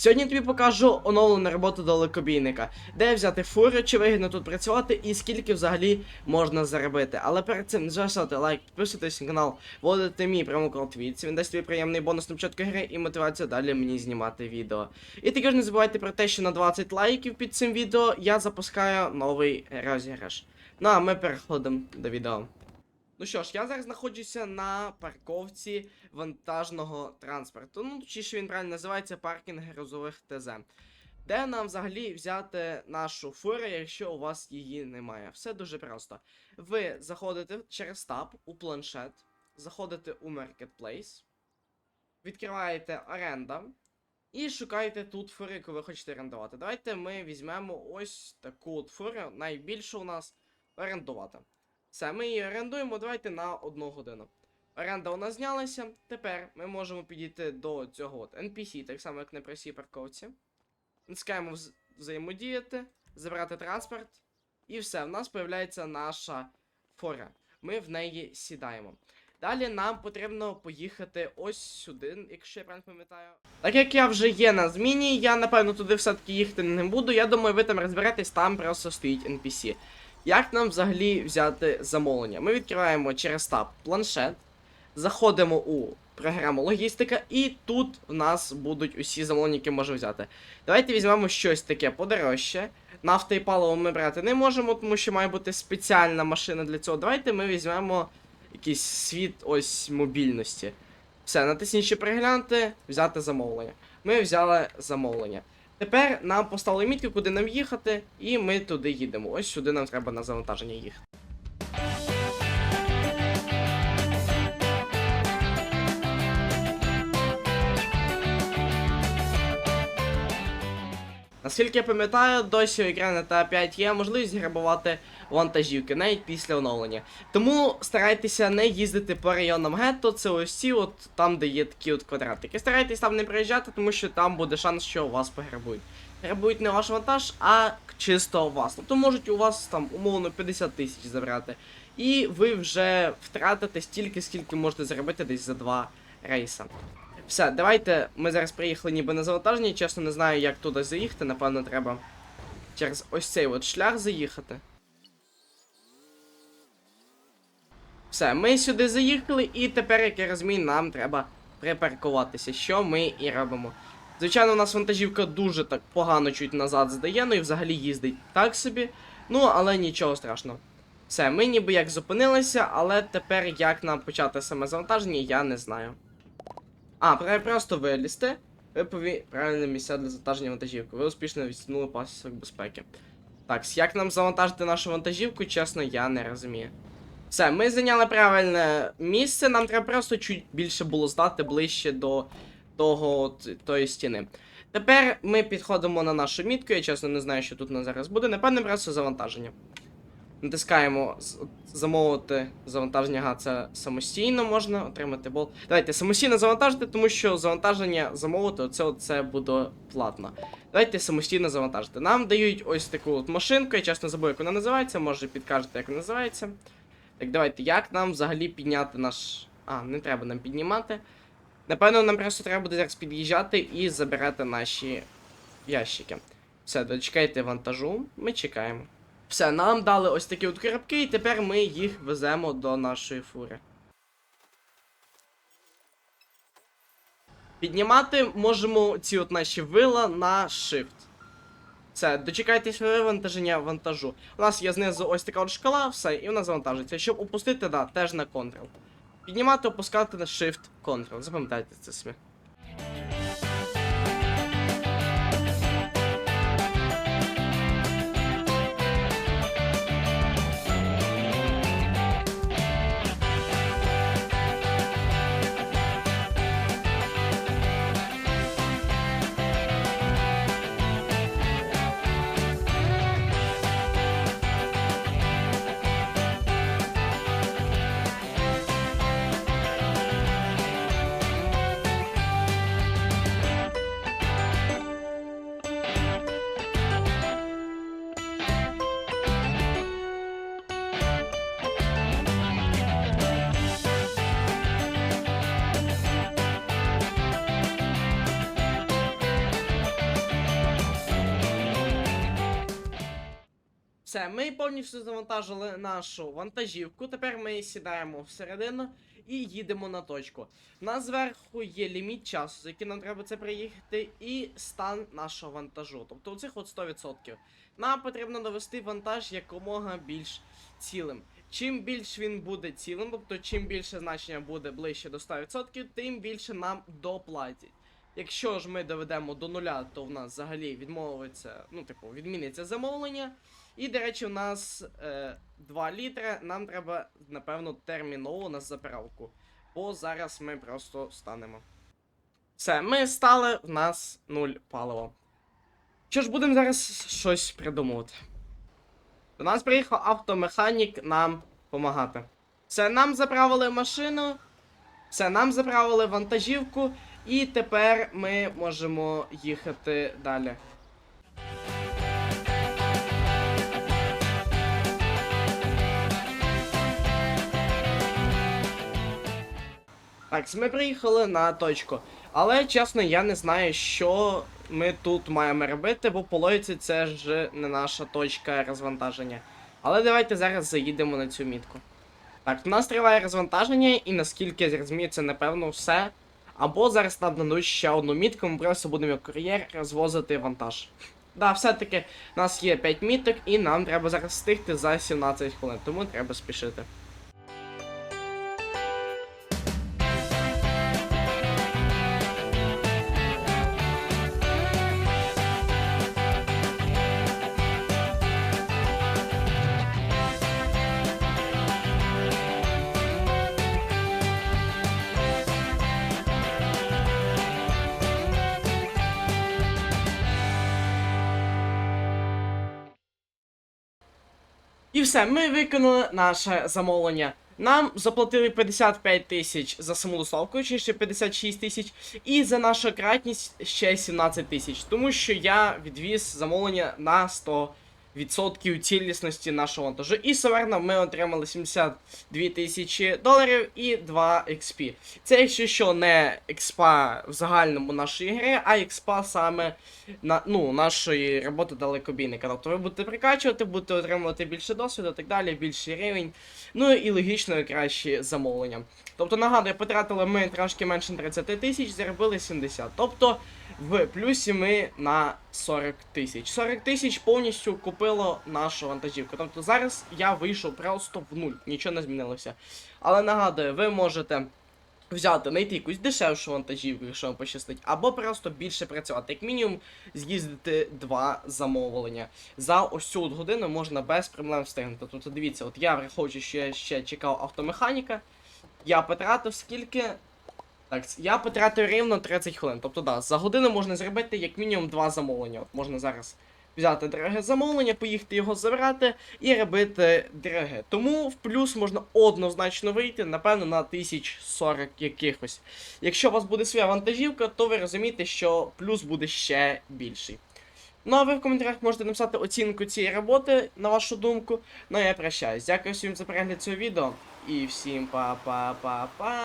Сьогодні тобі покажу оновлену роботу далекобійника, де взяти фури, чи вигідно тут працювати і скільки взагалі можна заробити. Але перед цим не залишайте лайк, підписуйтесь на канал, вводите мій промокод Твіц, він дасть тобі приємний бонус на початку гри і мотивацію далі мені знімати відео. І також не забувайте про те, що на 20 лайків під цим відео я запускаю новий розіграш. Ну а ми переходимо до відео. Ну що ж, я зараз знаходжуся на парковці вантажного транспорту. Ну, точніше він правильно називається паркінг грузових ТЗ. Де нам взагалі взяти нашу фуру, якщо у вас її немає? Все дуже просто. Ви заходите через таб у планшет, заходите у Marketplace, відкриваєте оренда і шукаєте тут фуру, яку ви хочете орендувати. Давайте ми візьмемо ось таку от фуру, найбільшу у нас орендувати. Все, ми її орендуємо, давайте на одну годину. Оренда у нас знялася. Тепер ми можемо підійти до цього от NPC, так само як на просій парковці. Натискаємо вз- взаємодіяти, забрати транспорт. І все, в нас з'являється наша фора. Ми в неї сідаємо. Далі нам потрібно поїхати ось сюди, якщо я правильно пам'ятаю. Так як я вже є на зміні, я напевно туди все-таки їхати не буду. Я думаю, ви там розберетесь, там просто стоїть NPC. Як нам взагалі взяти замовлення? Ми відкриваємо через таб планшет, заходимо у програму логістика, і тут в нас будуть усі замовлення, які можемо взяти. Давайте візьмемо щось таке подорожче. Нафта і паливо ми брати не можемо, тому що має бути спеціальна машина для цього. Давайте ми візьмемо якийсь світ ось мобільності. Все, натисніть переглянути, взяти замовлення. Ми взяли замовлення. Тепер нам поставили мітку, куди нам їхати, і ми туди їдемо. Ось сюди нам треба на завантаження їхати. Наскільки я пам'ятаю, досі у екрані та 5 є можливість грабувати вантажівки навіть після оновлення. Тому старайтеся не їздити по районам гетто, це ось ці, от там, де є такі от квадратики. Старайтесь там не приїжджати, тому що там буде шанс, що вас пограбують. Грабують не ваш вантаж, а чисто вас. Тобто можуть у вас там умовно 50 тисяч забрати. І ви вже втратите стільки, скільки можете заробити десь за два рейса. Все, давайте. Ми зараз приїхали ніби на завантаження. Чесно, не знаю, як туди заїхати. Напевно, треба через ось цей от шлях заїхати. Все, ми сюди заїхали, і тепер, як я розумію, нам треба припаркуватися, що ми і робимо. Звичайно, у нас вантажівка дуже так погано чуть назад здає, ну і взагалі їздить так собі. Ну, але нічого страшного. Все, ми ніби як зупинилися, але тепер як нам почати саме завантаження, я не знаю. А, просто вилізти. Ви пові... правильне місця для завантаження вантажівки. Ви успішно відстягнули пасок безпеки. Так, як нам завантажити нашу вантажівку, чесно, я не розумію. Все, ми зайняли правильне місце, нам треба просто чуть більше було здати ближче до того тої стіни. Тепер ми підходимо на нашу мітку, я чесно не знаю, що тут на зараз буде. Напевне, просто завантаження. Натискаємо замовити завантаження, ага, це самостійно можна отримати бол. Давайте самостійно завантажити, тому що завантаження замовити, оце, це буде платно. Давайте самостійно завантажити. Нам дають ось таку от машинку, я чесно забув, як вона називається, може підкажете, як вона називається. Так, давайте, як нам взагалі підняти наш. А, не треба нам піднімати. Напевно, нам просто треба буде зараз під'їжджати і забирати наші ящики. Все, дочекайте вантажу, ми чекаємо. Все, нам дали ось такі от коробки, і тепер ми їх веземо до нашої фури. Піднімати можемо ці от наші вила на Shift. Все, дочекайтесь вивантаження вантажу. У нас є знизу ось така от шкала, все, і вона завантажується. Щоб опустити, да, теж на Ctrl. Піднімати, опускати на Shift Ctrl. Запам'ятайте це собі. Все, ми повністю завантажили нашу вантажівку. Тепер ми сідаємо всередину і їдемо на точку. У нас зверху є ліміт часу, за який нам треба це приїхати, і стан нашого вантажу. Тобто оцих от 100%. Нам потрібно довести вантаж якомога більш цілим. Чим більш він буде цілим, тобто чим більше значення буде ближче до 100%, тим більше нам доплатять. Якщо ж ми доведемо до нуля, то в нас взагалі відмовиться, ну, типу, відміниться замовлення. І, до речі, у нас е, 2 літри, нам треба, напевно, терміново на заправку. Бо зараз ми просто станемо. Все, ми стали, в нас 0 палива. Що ж, будемо зараз щось придумувати. До нас приїхав автомеханік нам допомагати. Все, нам заправили машину, все, нам заправили вантажівку, і тепер ми можемо їхати далі. Так, ми приїхали на точку. Але чесно, я не знаю, що ми тут маємо робити, бо по логіці це ж не наша точка розвантаження. Але давайте зараз заїдемо на цю мітку. Так, у нас триває розвантаження, і наскільки я зрозумію, це напевно все. Або зараз нам дадуть ще одну мітку, ми просто будемо як кур'єр розвозити вантаж. Да, все-таки у нас є 5 міток, і нам треба зараз встигти за 17 хвилин, тому треба спішити. І все, ми виконали наше замовлення. Нам заплатили 55 тисяч за саму доставку, чи ще 56 тисяч, і за нашу кратність ще 17 тисяч. Тому що я відвіз замовлення на 100% цілісності нашого вантажу. І суверенно ми отримали 72 тисячі доларів і 2 XP. Це якщо що не експа в загальному нашої гри, а експа саме на, ну, нашої роботи далекобійника. Тобто ви будете прикачувати, будете отримувати більше досвіду, так далі, більший рівень. Ну і логічно кращі замовлення. Тобто, нагадую, потратили ми трошки менше 30 тисяч, заробили 70. Тобто в плюсі ми на 40 тисяч. 40 тисяч повністю купило нашу вантажівку. Тобто зараз я вийшов просто в нуль, нічого не змінилося. Але нагадую, ви можете. Взяти, знайти якусь дешевшу вантажівку, якщо вам пощастить, або просто більше працювати. Як мінімум, з'їздити два замовлення. За ось цю годину можна без проблем встигнути. Тобто дивіться, от я враховуючи, що я ще чекав автомеханіка, я потратив скільки. Так, я потратив рівно 30 хвилин. Тобто, да, за годину можна зробити як мінімум два замовлення. От можна зараз взяти дороге замовлення, поїхати його забрати і робити дороге. Тому в плюс можна однозначно вийти, напевно, на 1040 якихось. Якщо у вас буде своя вантажівка, то ви розумієте, що плюс буде ще більший. Ну а ви в коментарях можете написати оцінку цієї роботи, на вашу думку. Ну а я прощаюсь. Дякую всім за перегляд цього відео. І всім па-па-па-па.